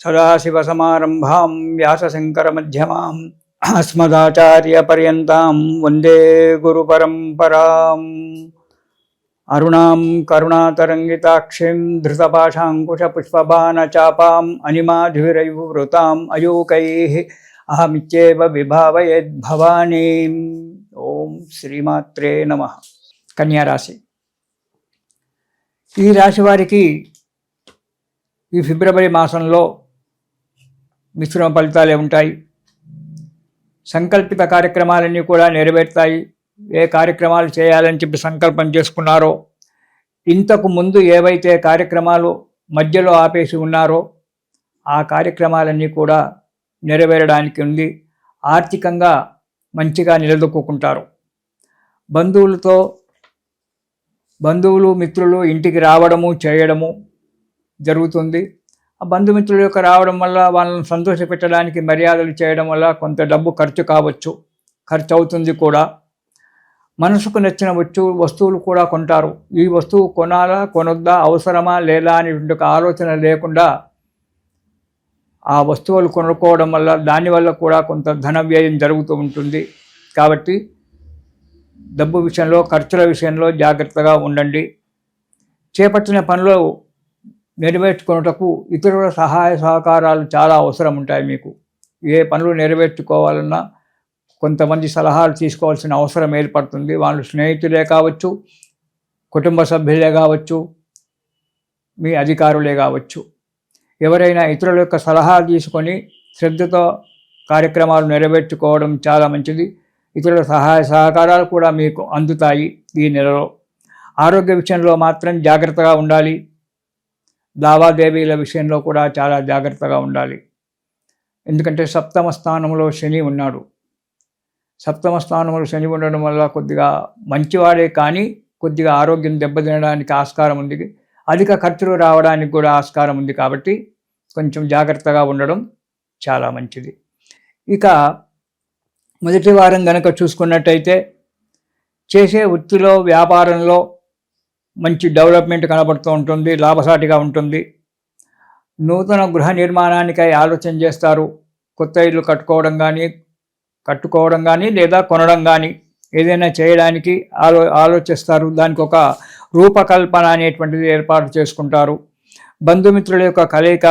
సదాశివసమారంభాం వ్యాసశంకరమధ్యమాం అస్మదాచార్యపర్యంతాం వందే గురుపరంపరాం. అరుణాం కరుణాతరంగితాక్షిం ధృతపాశాంకుశపుష్పబాణచాపాం అనిమాధివిరయువృతాం అయూకైः అహమిత్యేవ విభావయేద్భవానీం ఓం శ్రీమాత్రే నమ. కన్యారాశి ఈ రాశి వారికి ఈ ఫిబ్రవరి మాసంలో మిశ్రమ ఫలితాలే ఉంటాయి. సంకల్పిత కార్యక్రమాలన్నీ కూడా నెరవేరుతాయి. ఏ కార్యక్రమాలు చేయాలని చెప్పి సంకల్పం చేసుకున్నారో ఇంతకు ముందు ఏవైతే కార్యక్రమాలు మధ్యలో ఆపేసి ఉన్నారో ఆ కార్యక్రమాలన్నీ కూడా నెరవేరడానికి ఉంది ఆర్థికంగా మంచిగా నిలదొక్కుంటారు బంధువులతో బంధువులు మిత్రులు ఇంటికి రావడము చేయడము జరుగుతుంది. బంధుమిత్రుల యొక్క రావడం వల్ల వాళ్ళని సంతోషపెట్టడానికి మర్యాదలు చేయడం వల్ల కొంత డబ్బు ఖర్చు కావచ్చు ఖర్చు అవుతుంది కూడా. మనసుకు నచ్చిన వచ్చు వస్తువులు కూడా కొంటారు. ఈ వస్తువు కొనాలా కొనొద్దా అవసరమా లేదా అనేటువంటి ఒక ఆలోచన లేకుండా ఆ వస్తువులు కొనుక్కోవడం వల్ల దానివల్ల కూడా కొంత ధన వ్యయం జరుగుతూ ఉంటుంది. కాబట్టి డబ్బు విషయంలో ఖర్చుల విషయంలో జాగ్రత్తగా ఉండండి. చేపట్టిన పనిలో నెరవేర్చుకున్నటకు ఇతరుల సహాయ సహకారాలు చాలా అవసరం ఉంటాయి మీకు. ఏ పనులు నెరవేర్చుకోవాలన్నా కొంతమంది సలహాలు తీసుకోవాల్సిన అవసరం ఏర్పడుతుంది. వాళ్ళు స్నేహితులే కావచ్చు కుటుంబ సభ్యులే కావచ్చు మీ అధికారులే కావచ్చు. ఎవరైనా ఇతరుల యొక్క సలహా తీసుకొని శ్రద్ధతో కార్యక్రమాలు నెరవేర్చుకోవడం చాలా మంచిది. ఇతరుల సహాయ సహకారాలు కూడా మీకు అందుతాయి ఈ నెలలో. ఆరోగ్య విషయంలో మాత్రం జాగ్రత్తగా ఉండాలి. లావాదేవీల విషయంలో కూడా చాలా జాగ్రత్తగా ఉండాలి. ఎందుకంటే సప్తమ స్థానంలో శని ఉన్నాడు. సప్తమ స్థానంలో శని ఉండడం వల్ల కొద్దిగా మంచివాడే కానీ కొద్దిగా ఆరోగ్యం దెబ్బతినడానికి ఆస్కారం ఉంది. అధిక ఖర్చులు రావడానికి కూడా ఆస్కారం ఉంది కాబట్టి కొంచెం జాగ్రత్తగా ఉండడం చాలా మంచిది. ఇక మొదటి వారం గనక చూసుకున్నట్టయితే చేసే వృత్తిలో వ్యాపారంలో మంచి డెవలప్మెంట్ కనబడుతూ ఉంటుంది లాభసాటిగా ఉంటుంది. నూతన గృహ నిర్మాణానికై ఆలోచన చేస్తారు. కొత్త ఇల్లు కట్టుకోవడం కానీ కట్టుకోవడం కానీ లేదా కొనడం కానీ ఏదైనా చేయడానికి ఆలో ఆలోచిస్తారు. దానికి ఒక రూపకల్పన అనేటువంటిది ఏర్పాటు చేసుకుంటారు. బంధుమిత్రుల యొక్క కలయిక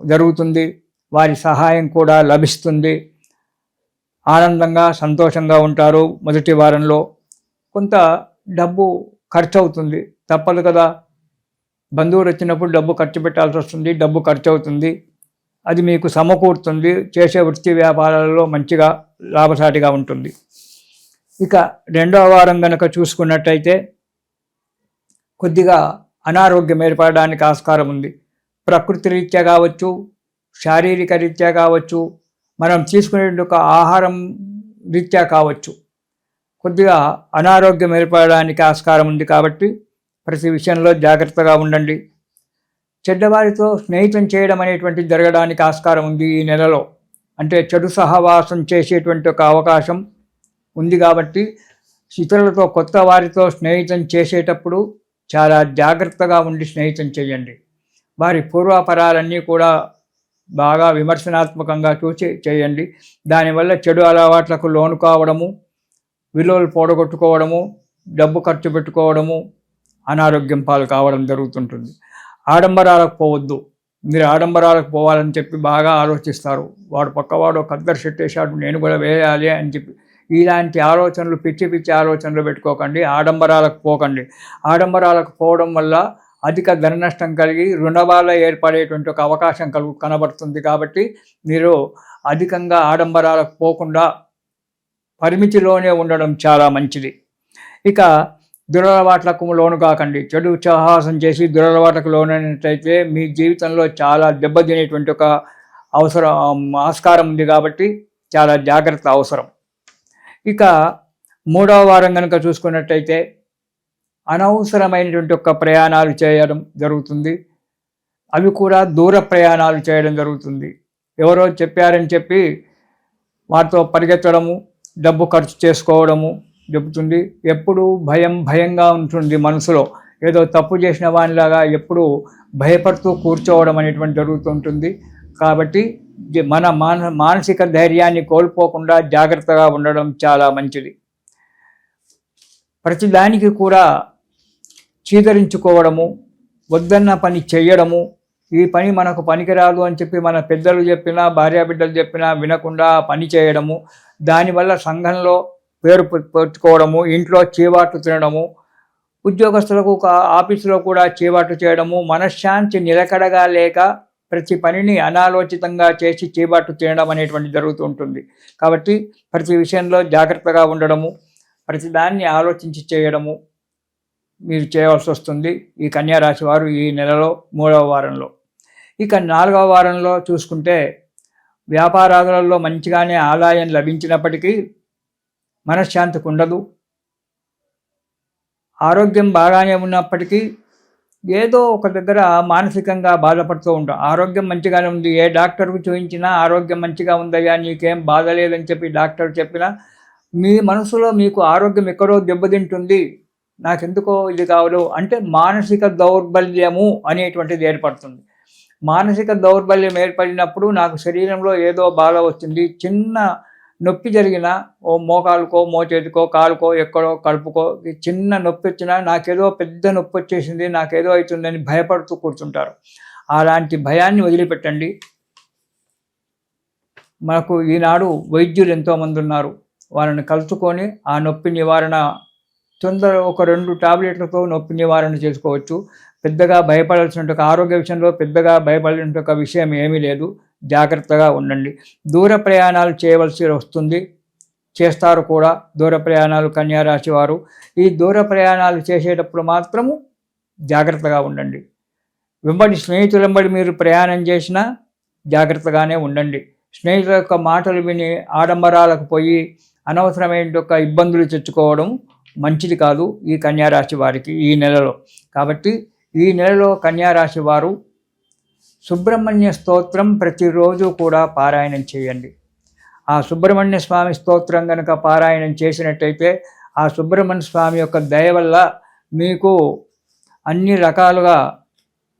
జరుగుతుంది. వారి సహాయం కూడా లభిస్తుంది. ఆనందంగా సంతోషంగా ఉంటారు మొదటి వారంలో. కొంత డబ్బు ఖర్చు అవుతుంది తప్పదు కదా. బంధువులు వచ్చినప్పుడు డబ్బు ఖర్చు పెట్టాల్సి వస్తుంది డబ్బు ఖర్చు అవుతుంది అది మీకు సమకూరుతుంది చేసే వృత్తి వ్యాపారాలలో మంచిగా లాభసాటిగా ఉంటుంది. ఇక రెండవ వారం కనుక చూసుకున్నట్టయితే కొద్దిగా అనారోగ్యం ఏర్పడడానికి ఆస్కారం ఉంది. ప్రకృతి రీత్యా కావచ్చు శారీరక రీత్యా కావచ్చు మనం తీసుకునే ఆహారం రీత్యా కావచ్చు. కొద్దిగా అనారోగ్యం ఏర్పడడానికి ఆస్కారం ఉంది కాబట్టి ప్రతి విషయంలో జాగ్రత్తగా ఉండండి. చెడ్డవారితో స్నేహితం చేయడం అనేటువంటిది జరగడానికి ఆస్కారం ఉంది ఈ నెలలో. అంటే చెడు సహవాసం చేసేటువంటి ఒక అవకాశం ఉంది కాబట్టి ఇతరులతో కొత్త వారితో స్నేహితం చేసేటప్పుడు చాలా జాగ్రత్తగా ఉండి స్నేహితం చేయండి. వారి పూర్వాపరాలన్నీ కూడా బాగా విమర్శనాత్మకంగా చూసి చేయండి. దానివల్ల చెడు అలవాట్లకు లోను కావడము విలువలు పోడగొట్టుకోవడము డబ్బు ఖర్చు పెట్టుకోవడము అనారోగ్యం పాలు కావడం జరుగుతుంటుంది. ఆడంబరాలకు పోవద్దు. మీరు ఆడంబరాలకు పోవాలని చెప్పి బాగా ఆలోచిస్తారు. వాడు పక్కవాడు కద్దరు అద్దరు నేను కూడా వేయాలి అని చెప్పి. ఇలాంటి ఆలోచనలు పిచ్చి పిచ్చి ఆలోచనలు పెట్టుకోకండి. ఆడంబరాలకు పోకండి. ఆడంబరాలకు పోవడం వల్ల అధిక ధన నష్టం కలిగి రుణబాల ఏర్పడేటువంటి ఒక అవకాశం కలుగు కనబడుతుంది. కాబట్టి మీరు అధికంగా ఆడంబరాలకు పోకుండా పరిమితిలోనే ఉండడం చాలా మంచిది. ఇక దురలవాట్లకు లోను కాకండి. చెడు ఉత్సాహాసం చేసి దురలవాట్లకు లోనైనట్లయితే మీ జీవితంలో చాలా దెబ్బతినేటువంటి ఒక అవసరం ఆస్కారం ఉంది కాబట్టి చాలా జాగ్రత్త అవసరం. ఇక మూడవ వారం కనుక చూసుకున్నట్టయితే అనవసరమైనటువంటి ఒక ప్రయాణాలు చేయడం జరుగుతుంది. అవి కూడా దూర ప్రయాణాలు చేయడం జరుగుతుంది. ఎవరో చెప్పారని చెప్పి వారితో పరిగెత్తడము డబ్బు ఖర్చు చేసుకోవడము చెబుతుంది. ఎప్పుడు భయం భయంగా ఉంటుంది మనసులో. ఏదో తప్పు చేసిన వానిలాగా ఎప్పుడు భయపడుతూ కూర్చోవడం అనేటువంటి జరుగుతుంటుంది కాబట్టి మన మాన మానసిక ధైర్యాన్ని కోల్పోకుండా జాగ్రత్తగా ఉండడం చాలా మంచిది. ప్రతిదానికి కూడా చీదరించుకోవడము వద్దన్న పని చేయడము ఈ పని మనకు పనికిరాదు అని చెప్పి మన పెద్దలు చెప్పినా భార్యాబిడ్డలు చెప్పినా వినకుండా పని చేయడము దానివల్ల సంఘంలో పేరు పెట్టుకోవడము ఇంట్లో చీవాట్లు తినడము ఉద్యోగస్తులకు ఆఫీసులో కూడా చీవాట్లు చేయడము మనశ్శాంతి నిలకడగా లేక ప్రతి పనిని అనాలోచితంగా చేసి చీబాటు తినడం అనేటువంటి జరుగుతూ ఉంటుంది. కాబట్టి ప్రతి విషయంలో జాగ్రత్తగా ఉండడము ప్రతిదాన్ని ఆలోచించి చేయడము మీరు చేయవలసి వస్తుంది. ఈ కన్యారాశి వారు ఈ నెలలో మూడవ వారంలో. ఇక నాలుగవ వారంలో చూసుకుంటే వ్యాపారాలలో మంచిగానే ఆదాయం లభించినప్పటికీ మనశ్శాంతికి ఉండదు ఆరోగ్యం బాగానే ఉన్నప్పటికీ ఏదో ఒక దగ్గర మానసికంగా బాధపడుతూ ఉంటాం. ఆరోగ్యం మంచిగానే ఉంది. ఏ డాక్టర్కు చూపించినా ఆరోగ్యం మంచిగా ఉందయ్యా నీకేం బాధ లేదని చెప్పి డాక్టర్ చెప్పినా మీ మనసులో మీకు ఆరోగ్యం ఎక్కడో దెబ్బతింటుంది. నాకెందుకో ఇది కావదు అంటే మానసిక దౌర్బల్యము అనేటువంటిది ఏర్పడుతుంది. మానసిక దౌర్బల్యం ఏర్పడినప్పుడు నాకు శరీరంలో ఏదో బాధ వచ్చింది. చిన్న నొప్పి జరిగిన ఓ మోకాలుకో మోచేతికో కాలుకో ఎక్కడో కడుపుకో చిన్న నొప్పి వచ్చినా నాకేదో పెద్ద నొప్పి వచ్చేసింది నాకేదో అవుతుందని భయపడుతూ కూర్చుంటారు. అలాంటి భయాన్ని వదిలిపెట్టండి. మనకు ఈనాడు వైద్యులు ఎంతోమంది ఉన్నారు. వాళ్ళని కలుసుకొని ఆ నొప్పి నివారణ తొందర ఒక రెండు టాబ్లెట్లతో నొప్పి నివారణ చేసుకోవచ్చు. పెద్దగా భయపడాల్సిన ఆరోగ్య విషయంలో పెద్దగా భయపడాల్సిన ఒక విషయం ఏమీ లేదు. జాగ్రత్తగా ఉండండి. దూర ప్రయాణాలు చేయవలసి వస్తుంది. చేస్తారు కూడా. దూర ప్రయాణాలు కన్యారాశి వారు. ఈ దూర ప్రయాణాలు చేసేటప్పుడు మాత్రము జాగ్రత్తగా ఉండండి. వెంబడి స్నేహితుల వెంబడి మీరు ప్రయాణం చేసినా జాగ్రత్తగానే ఉండండి. స్నేహితుల యొక్క మాటలు విని ఆడంబరాలకు పోయి అనవసరమైన యొక్క ఇబ్బందులు తెచ్చుకోవడం మంచిది కాదు ఈ కన్యారాశి వారికి ఈ నెలలో. కాబట్టి ఈ నెలలో కన్యారాశి వారు సుబ్రహ్మణ్య స్తోత్రం ప్రతిరోజు కూడా పారాయణం చేయండి. ఆ సుబ్రహ్మణ్య స్వామి స్తోత్రం కనుక పారాయణం చేసినట్టయితే ఆ సుబ్రహ్మణ్య స్వామి యొక్క దయ వల్ల మీకు అన్ని రకాలుగా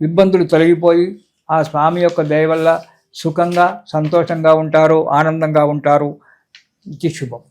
ఇబ్బందులు తొలగిపోయి ఆ స్వామి యొక్క దయ వల్ల సుఖంగా సంతోషంగా ఉంటారు ఆనందంగా ఉంటారు. ఇది శుభం.